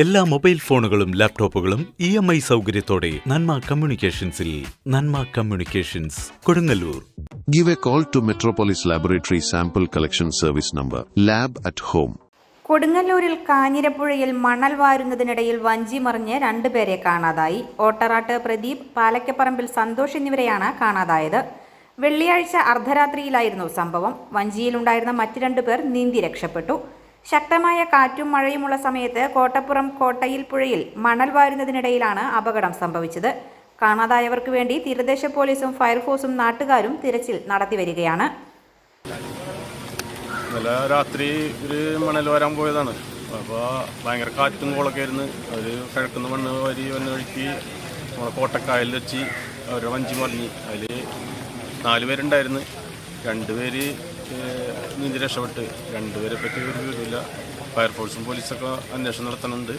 എല്ലാ മൊബൈൽ ഫോണുകളും ലാപ്ടോപ്പുകളും ഇ എം ഐ സൗകര്യത്തോടെ നന്മ കമ്മ്യൂണിക്കേഷൻസിൽ Nanma communications Kodungallur. Give a call to Metropolis laboratory sample collection service number lab at home കൊടുങ്ങല്ലൂരിൽ കാഞ്ഞിരപ്പുഴയിൽ മണൽ വാരുന്നതിനിടയിൽ വഞ്ചി മറിഞ്ഞ് രണ്ടുപേരെ കാണാതായി. ഓട്ടറാട്ട് പ്രദീപ് പാലക്കപ്പറമ്പിൽ സന്തോഷ് എന്നിവരെയാണ് കാണാതായത്. വെള്ളിയാഴ്ച അർദ്ധരാത്രിയിലായിരുന്നു സംഭവം. വഞ്ചിയിലുണ്ടായിരുന്ന മറ്റു രണ്ടുപേർ നീന്തി രക്ഷപ്പെട്ടു. ശക്തമായ കാറ്റും മഴയുമുള്ള സമയത്ത് കോട്ടപ്പുറം കോട്ടയിൽ പുഴയിൽ മണൽ വാരുന്നതിനിടയിലാണ് അപകടം സംഭവിച്ചത്. കാണാതായവർക്ക് വേണ്ടി തീരദേശ പോലീസും ഫയർഫോഴ്സും നാട്ടുകാരും തിരച്ചിൽ നടത്തിവരികയാണ് ഇന്നലെ രാത്രി ഒരു മണൽ വരാൻ പോയതാണ്. അപ്പോൾ ഭയങ്കര കാറ്റും കോളൊക്കെ ആയിരുന്നു. അവർ കിഴക്കുന്ന മണ്ണ് വരി വന്ന് ഒഴുക്കി നമ്മളെ കോട്ടക്കായലിൽ വെച്ച് അവരുടെ വഞ്ചി മറിഞ്ഞ്. അതിൽ നാല് പേരുണ്ടായിരുന്നു. രണ്ട് പേര് നീന്തി രക്ഷപ്പെട്ട് രണ്ടുപേരെ പറ്റി ഒരു വിവരമില്ല. ഫയർഫോഴ്സും പോലീസൊക്കെ അന്വേഷണം നടത്തുന്നുണ്ട്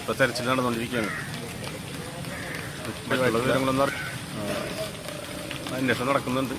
ഇപ്പോൾ തെരച്ചിൽ നടന്നുകൊണ്ടിരിക്കുകയാണ്. മറ്റുള്ള വിവരങ്ങളൊന്നും അന്വേഷണം നടക്കുന്നുണ്ട്.